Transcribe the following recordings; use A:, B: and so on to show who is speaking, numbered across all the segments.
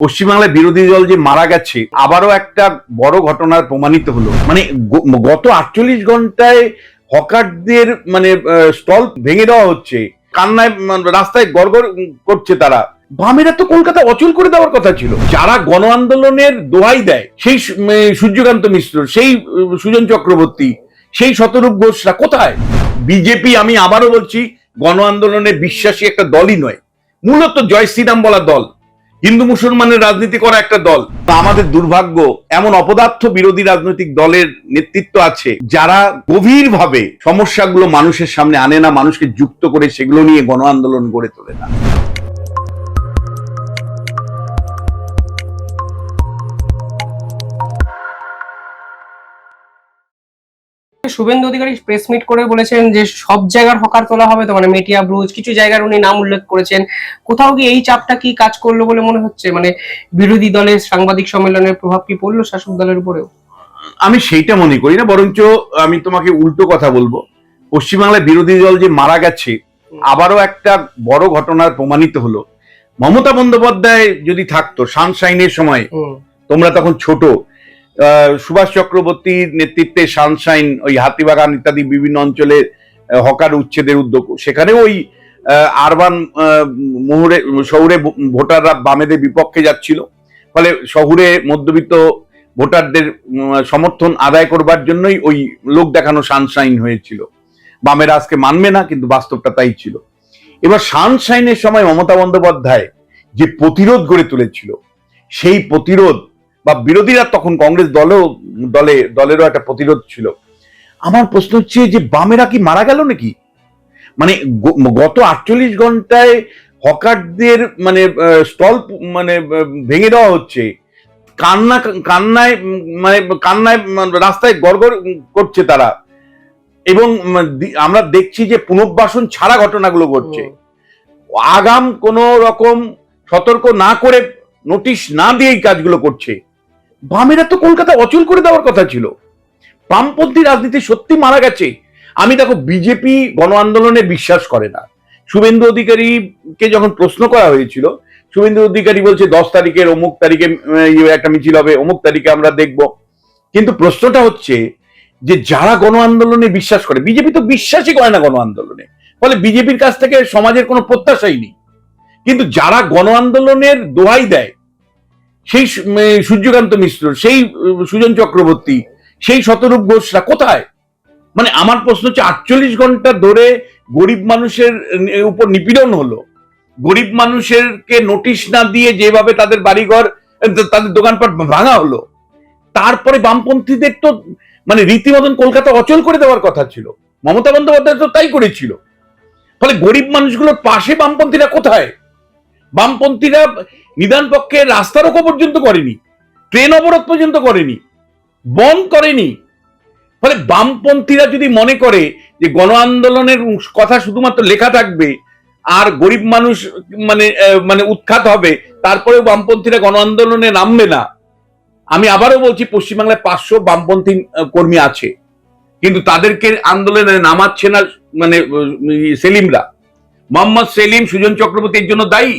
A: পশ্চিমবাংলায় বিরোধী দল যে মারা গেছে আবারও একটা বড় ঘটনার প্রমাণিত হলো। মানে গত আটচল্লিশ ঘন্টায় হকারদের মানে স্টল ভেঙে দেওয়া হচ্ছে কান্নায় মানে, রাস্তায় গড়গড় করছে তারা। বামেরা তো কলকাতা অচল করে দেওয়ার কথা ছিল। যারা গণ আন্দোলনের দোহাই দেয় সেই সূর্যকান্ত মিশ্র সেই সুজন চক্রবর্তী সেই শতরূপ ঘোষরা কোথায়? বিজেপি আমি আবারও বলছি গণ আন্দোলনে বিশ্বাসী একটা দলই নয়। মূলত জয় শ্রীরাম বলা দল। হিন্দু মুসলমানের রাজনীতি করা একটা দল। আমাদের দুর্ভাগ্য, এমন অপদার্থ বিরোধী রাজনৈতিক দলের নেতৃত্ব আছে, যারা গভীরভাবে সমস্যাগুলো মানুষের সামনে আনে না, মানুষকে যুক্ত করে সেগুলো নিয়ে গণ আন্দোলন গড়ে তোলে না।
B: শুভেন্দু অধিকারী প্রেস মিট করে বলেছেন যে সব জায়গার হকার তোলা হবে তো মানে মেটিয়া ব্রুজ কিছু জায়গার উনি নাম উল্লেখ করেছেন। কোথাও কি এই চাপটা কি কাজ করল বলে মনে হচ্ছে? মানে বিরোধী দলের সাংবাদিক সম্মেলনের প্রভাব কি পড়ল শাসক দলের উপরেও?
A: আমি সেইটা মনে করি না বরঞ্চ আমি তোমাকে উল্টো কথা বলব। পশ্চিমবাংলায় বিরোধী দল যে মারা গেছে আবারও একটা বড় ঘটনার প্রমাণিত হলো। মমতা বন্দ্যোপাধ্যায় যদি থাকতো সানশাইনের সময় তোমরা তখন ছোট সুভাষ চক্রবর্তীর নেতৃত্বে সানশাইন, ওই হাতিবাগান ইত্যাদি বিভিন্ন অঞ্চলে হকার উচ্ছেদের উদ্যোগ। সেখানে ওই আরবান মুহুরে, শহুরে ভোটাররা বামেদের বিপক্ষে যাচ্ছিল। ফলে শহুরে মধ্যবিত্ত ভোটারদের সমর্থন আদায় করবার জন্যই ওই লোক দেখানো সানশাইন হয়েছিল। বামেরা আজকে মানবে না, কিন্তু বাস্তবটা তাই ছিল। এবার সানশাইনের সময় মমতা বন্দ্যোপাধ্যায় যে প্রতিরোধ গড়ে তুলেছিল, সেই প্রতিরোধ বা বিরোধীরা তখন কংগ্রেস দলেও দলে দলেরও একটা প্রতিরোধ ছিল। আমার প্রশ্ন হচ্ছে যে বামেরা কি মারা গেল নাকি? মানে গত আটচল্লিশ ঘন্টায় হকারদের মানে স্টল মানে ভেঙে দেওয়া হচ্ছে। কান্না কান্নায় মানে কান্নায় মানে, রাস্তায় গড়গড় করছে তারা। এবং দি- আমরা দেখছি যে পুনর্বাসন ছাড়া ঘটনাগুলো ঘটছে। আগাম কোন রকম সতর্ক না করে নোটিশ না দিয়ে এই কাজগুলো করছে। বামেরা তো কলকাতা অচল করে দেওয়ার কথা ছিল। বামপন্থী রাজনীতি সত্যি মারা গেছে। আমি দেখো বিজেপি গণ আন্দোলনে বিশ্বাস করে না। শুভেন্দু অধিকারীকে যখন প্রশ্ন করা হয়েছিল, শুভেন্দু অধিকারী বলছে, দশ তারিখের অমুক তারিখে ইয়ে একটা মিছিল হবে, অমুক তারিখে আমরা দেখব। কিন্তু প্রশ্নটা হচ্ছে যে, যারা গণ আন্দোলনে বিশ্বাস করে বিজেপি তো বিশ্বাসই করে না গণ আন্দোলনে। ফলে বিজেপির কাছ থেকে সমাজের কোনো প্রত্যাশাই নেই। কিন্তু যারা গণ আন্দোলনের দোহাই দেয় সেই সূর্যকান্ত মিশ্র, সেই সুজন চক্রবর্তী, সেই শতরূপ ঘোষরা কোথায়? মানে আমার প্রশ্ন হচ্ছে আটচল্লিশ ঘণ্টা ধরে গরিব মানুষের উপর নিপীড়ন হলো। গরিব মানুষেরকে নোটিশ না দিয়ে যেভাবে তাদের বাড়িঘর তাদের দোকানপাট ভাঙা হলো। তারপরে বামপন্থীদের তো মানে রীতিমতন কলকাতা অচল করে দেওয়ার কথা ছিল। মমতা বন্দ্যোপাধ্যায় তো তাই করেছিল। ফলে গরিব মানুষগুলোর পাশে বামপন্থীরা কোথায়? বামপন্থীরা নিদান পক্ষে রাস্তা রোকো পর্যন্ত করেনি, ট্রেন অবরোধ পর্যন্ত করেনি, বন্ধ করেনি। ফলে বামপন্থীরা যদি মনে করে যে গণ আন্দোলনের কথা শুধুমাত্র লেখা থাকবে, আর গরিব মানুষ মানে মানে উৎখাত হবে, তারপরেও বামপন্থীরা গণ আন্দোলনে নামবে না। আমি আবারও বলছি, পশ্চিমবাংলায় পাঁচশো বামপন্থী কর্মী আছে। কিন্তু তাদেরকে আন্দোলনে নামাচ্ছে না মানে সেলিমরা। মোহাম্মদ সেলিম, সুজন চক্রবর্তীর জন্য দায়ী।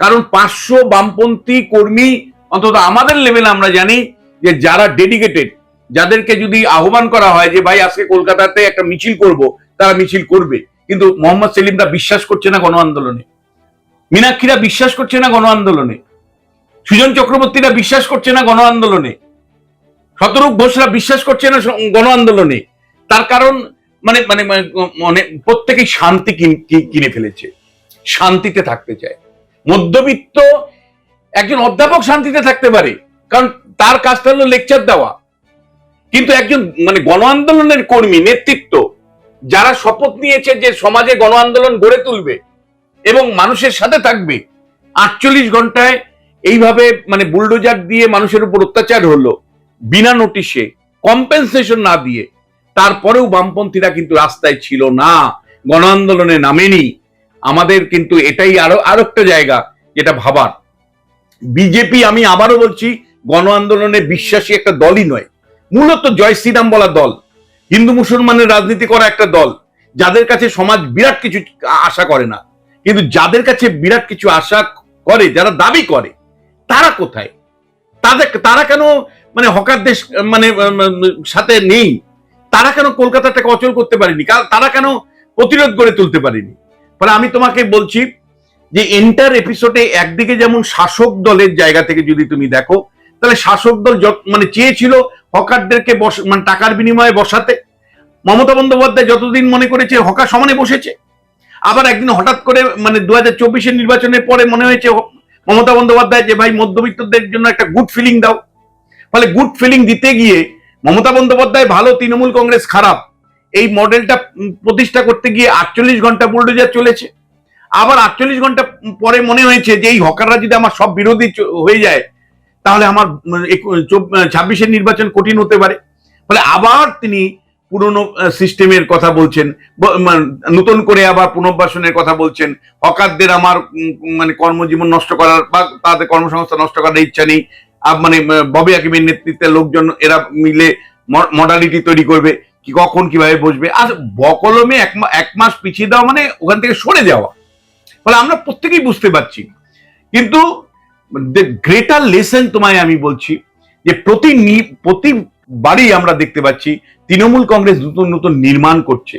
A: কারণ পাঁচশো বামপন্থী কর্মী, অন্তত আমাদের লেভেলে আমরা জানি যে যারা ডেডিকেটেড যাদেরকে যদি আহ্বান করা হয় যে ভাই আজকে কলকাতাতে একটা মিছিল করব, তারা মিছিল করবে। কিন্তু মোহাম্মদ সেলিমরা বিশ্বাস করছে না গণ আন্দোলনে মীনাক্ষীরা বিশ্বাস করছে না গণ আন্দোলনে সুজন চক্রবর্তীরা বিশ্বাস করছে না গণ আন্দোলনে শতরূপ ঘোষরা বিশ্বাস করছে না গণ আন্দোলনে তার কারণ মানে মানে মানে- মানে প্রত্যেকেই শান্তি কিনে ফেলেছে। শান্তিতে থাকতে চায়। মধ্যবিত্ত একজন অধ্যাপক শান্তিতে থাকতে পারে, কারণ তার কাজটা হলো লেকচার দেওয়া। কিন্তু একজন মানে গণ আন্দোলনের কর্মী, নেতৃত্ব, যারা শপথ নিয়েছে যে সমাজে গণ আন্দোলন গড়ে তুলবে এবং মানুষের সাথে থাকবে, আটচল্লিশ ঘন্টায় এইভাবে মানে বুলডোজার দিয়ে মানুষের উপর অত্যাচার হলো, বিনা নোটিশে কম্পেনসেশন না দিয়ে, তারপরেও বামপন্থীরা কিন্তু রাস্তায় ছিল না, গণ আন্দোলনে নামেনি। আমাদের কিন্তু এটাই আরও আরও একটা জায়গা যেটা ভাবার। বিজেপি আমি আবারও বলছি গণ আন্দোলনে বিশ্বাসী একটা দলই নয়। মূলত জয় শ্রীরাম বলা দল। হিন্দু মুসলমানের রাজনীতি করা একটা দল। যাদের কাছে সমাজ বিরাট কিছু আশা করে না। কিন্তু যাদের কাছে বিরাট কিছু আশা করে যারা দাবি করে তারা কোথায়? তাদের তারা কেন মানে হকারদের মানে উম, উম, সাথে নেই? তারা কেন কলকাতাটাকে অচল করতে পারেনি? তারা কেন প্রতিরোধ গড়ে তুলতে পারেনি? ফলে আমি তোমাকে বলছি যে এন্টার এপিসোডে একদিকে যেমন শাসক দলের জায়গা থেকে যদি তুমি দেখো, তাহলে শাসক দল মানে চেয়েছিল হকারদেরকে মানে টাকার বিনিময়ে বসাতে। মমতা বন্দ্যোপাধ্যায় যতদিন মনে করেছে হকার সমানে বসেছে। আবার একদিন হঠাৎ করে মানে দু হাজার চব্বিশের নির্বাচনের পরে মনে হয়েছে মমতা বন্দ্যোপাধ্যায় যে, ভাই, মধ্যবিত্তদের জন্য একটা গুড ফিলিং দাও। ফলে গুড ফিলিং দিতে গিয়ে মমতা বন্দ্যোপাধ্যায় ভালো, তৃণমূল কংগ্রেস খারাপ। এই মডেলটা প্রতিষ্ঠা করতে গিয়ে আটচল্লিশ ঘণ্টা বুলডোজার চলেছে। আবার আটচল্লিশ ঘণ্টা পরে মনে হয়েছে যে এই হকাররা যদি আমার সব বিরোধী হয়ে যায়, তাহলে আমার ছাব্বিশের নির্বাচন কঠিন হতে পারে। ফলে আবার তিনি পুরনো সিস্টেমের কথা বলছেন মানে নতুন করে আবার পুনর্বাসনের কথা বলছেন। হকারদের আমার মানে কর্মজীবন নষ্ট করার বা তাদের কর্মসংস্থান নষ্ট করার ইচ্ছা নেই। মানে ববি আকিমের নেতৃত্বে লোকজন এরা মিলে মডালিটি তৈরি করবে। কি কখন কীভাবে বসবে? আর বকলমে এক এক মাস পিছিয়ে দেওয়া মানে ওখান থেকে সরে যাওয়া। ফলে আমরা প্রত্যেকেই বুঝতে পারছি। কিন্তু গ্রেটার লেসন তোমায় আমি বলছি, যে প্রতি প্রতিবারই আমরা দেখতে পাচ্ছি, তৃণমূল কংগ্রেস নতুন নতুন নির্মাণ করছে।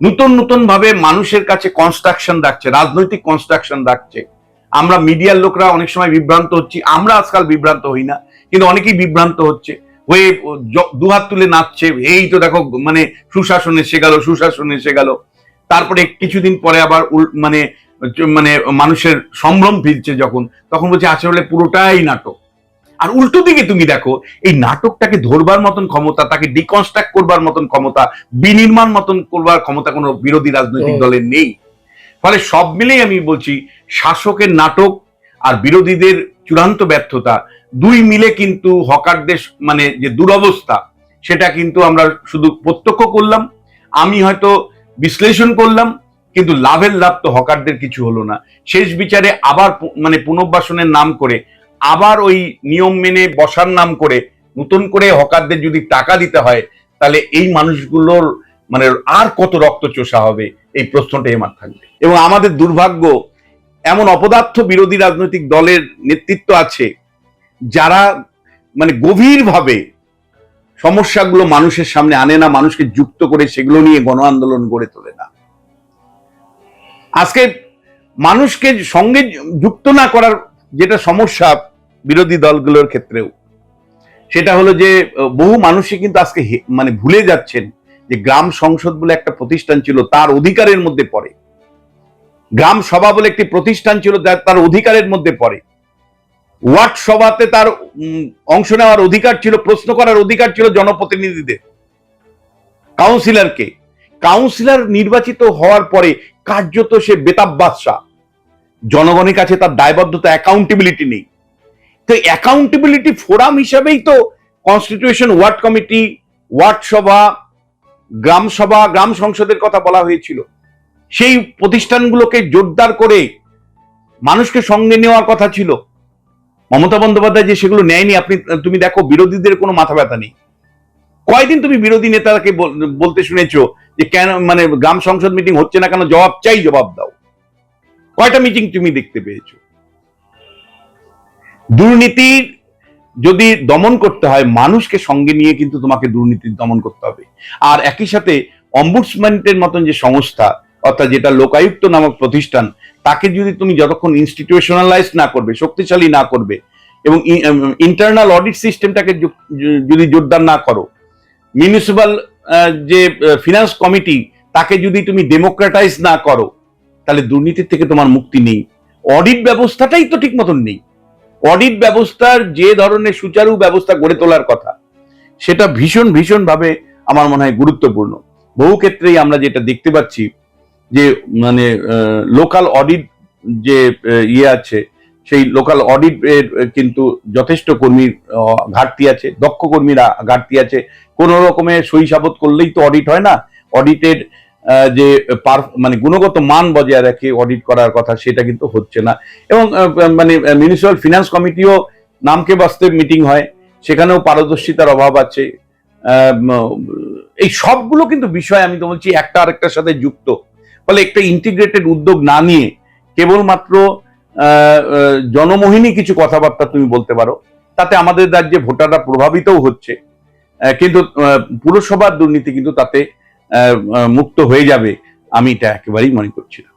A: নতুন নতুন ভাবে মানুষের কাছে কনস্ট্রাকশন রাখছে রাজনৈতিক কনস্ট্রাকশন রাখছে আমরা মিডিয়ার লোকরা অনেক সময় বিভ্রান্ত হচ্ছি। আমরা আজকাল বিভ্রান্ত হই না, কিন্তু অনেকেই বিভ্রান্ত হচ্ছে। হয়ে দুহাত তুলে নাচছে এই তো দেখো মানে সুশাসন এসে গেল সুশাসন এসে গেল। তারপরে কিছুদিন পরে আবার মানে মানে মানুষের সম্ভ্রম ফিরছে যখন তখন বলছে আসলে পুরোটাই নাটক। আর উল্টো দিকে তুমি দেখো এই নাটকটাকে ধরবার মতন ক্ষমতা তাকে ডিকনস্ট্রাক্ট করবার মতন ক্ষমতা বিনির্মাণ মতন করবার ক্ষমতা কোনো বিরোধী রাজনৈতিক দলের নেই। ফলে সব মিলেই আমি বলছি শাসকের নাটক আর বিরোধীদের চূড়ান্ত ব্যর্থতা দুই মিলে কিন্তু হকারদের মানে যে দুরবস্থা, সেটা কিন্তু আমরা শুধু প্রত্যক্ষ করলাম, আমি হয়তো বিশ্লেষণ করলাম, কিন্তু লাভের লাভ তো হকারদের কিছু হলো না। শেষ বিচারে আবার মানে পুনর্বাসনের নাম করে, আবার ওই নিয়ম মেনে বসার নাম করে, নতুন করে হকারদের যদি টাকা দিতে হয়, তাহলে এই মানুষগুলোর মানে আর কত রক্ত চোষা হবে? এই প্রশ্নটা আমার থাকবে। এবং আমাদের দুর্ভাগ্য, এমন অপদার্থ বিরোধী রাজনৈতিক দলের নেতৃত্ব আছে যারা মানে গভীরভাবে সমস্যাগুলো মানুষের সামনে আনে না, মানুষকে যুক্ত করে সেগুলো নিয়ে গণ আন্দোলন গড়ে তোলে না। আজকে মানুষকে সঙ্গে যুক্ত না করার যেটা সমস্যা বিরোধী দলগুলোর ক্ষেত্রেও, সেটা হলো যে, বহু মানুষই কিন্তু আজকে মানে ভুলে যাচ্ছেন যে গ্রাম সংসদ বলে একটা প্রতিষ্ঠান ছিল, তার অধিকারের মধ্যে পড়ে। গ্রাম সভা বলে একটি প্রতিষ্ঠান ছিল তার অধিকারের মধ্যে পড়ে। ওয়ার্ড সভাতে তার অংশ নেওয়ার অধিকার ছিল, প্রশ্ন করার অধিকার ছিল জনপ্রতিনিধিদের, কাউন্সিলরকে। কাউন্সিলর নির্বাচিত হওয়ার পরে কার্যত সে বেতাব বাদশাহ। জনগণের কাছে তার দায়বদ্ধতা অ্যাকাউন্টেবিলিটি নেই। তো অ্যাকাউন্টেবিলিটি ফোরাম হিসাবেই তো কনস্টিটিউশন ওয়ার্ড কমিটি ওয়ার্ড সভা, গ্রাম সভা, গ্রাম সংসদের কথা বলা হয়েছিল। সেই প্রতিষ্ঠানগুলোকে জোরদার করে মানুষকে সঙ্গে নেওয়ার কথা ছিল। মমতা বন্দ্যোপাধ্যায় যে সেগুলো নেয়নি, আপনি, তুমি দেখো বিরোধীদের কোনো মাথা ব্যথা নেই। কয়দিন তুমি বিরোধী নেতাকে বলতে শুনেছো যে কেন মানে গ্রাম সংসদ মিটিং হচ্ছে না কেন, জবাব চাই, জবাব দাও। কয়টা মিটিং তুমি দেখতে পেয়েছ? দুর্নীতির যদি দমন করতে হয়, মানুষকে সঙ্গে নিয়ে কিন্তু তোমাকে দুর্নীতির দমন করতে হবে। আর একই সাথে অম্বুডসম্যানের মতন যে সংস্থা, অর্থাৎ যেটা লোকায়ুক্ত নামক প্রতিষ্ঠান তাকে যদি তুমি যতক্ষণ ইনস্টিটিউশনালাইজ না করবে, শক্তিশালী না করবে এবং ইন্টারনাল অডিট সিস্টেমটাকে যদি জোরদার না করো মিউনিসিপাল যে ফিনান্স কমিটি তাকে যদি তুমি ডেমোক্রেটাইজ না করো, তাহলে দুর্নীতির থেকে তোমার মুক্তি নেই। অডিট ব্যবস্থাটাই তো ঠিক মতন নেই। অডিট ব্যবস্থার যে ধরনের সুচারু ব্যবস্থা গড়ে তোলার কথা, সেটা ভীষণ ভীষণ ভাবে আমার মনে হয় গুরুত্বপূর্ণ। বহু ক্ষেত্রেই আমরা যেটা দেখতে পাচ্ছি যে মানে লোকাল অডিট যে ইয়ে আছে, সেই লোকাল অডিট কিন্তু যথেষ্ট কর্মীর ঘাটতি আছে, দক্ষ কর্মীরা ঘাটতি আছে। কোন রকমের সই সাবত করলেই তো অডিট হয় না। অডিটের যে মানে গুণগত মান বজায় রাখে অডিট করার কথা সেটা কিন্তু হচ্ছে না। এবং মানে মিউনিসিপাল ফিনান্স কমিটিও নামকে বাস্তব মিটিং হয়। সেখানেও পারদর্শিতার অভাব আছে। এই সবগুলো কিন্তু বিষয় আমি তো বলছি একটা আরেকটার সাথে যুক্ত। ফলে একটা ইন্টিগ্রেটেড উদ্যোগ না নিয়ে কেবলমাত্র জনমোহিনী কিছু কথাবার্তা তুমি বলতে পারো, তাতে আমাদের রাজ্যে ভোটাররা প্রভাবিতও হচ্ছে। কিন্তু পুরসভার দুর্নীতি কিন্তু তাতে মুক্ত হয়ে যাবে, আমি এটা একেবারেই মনে করছি না।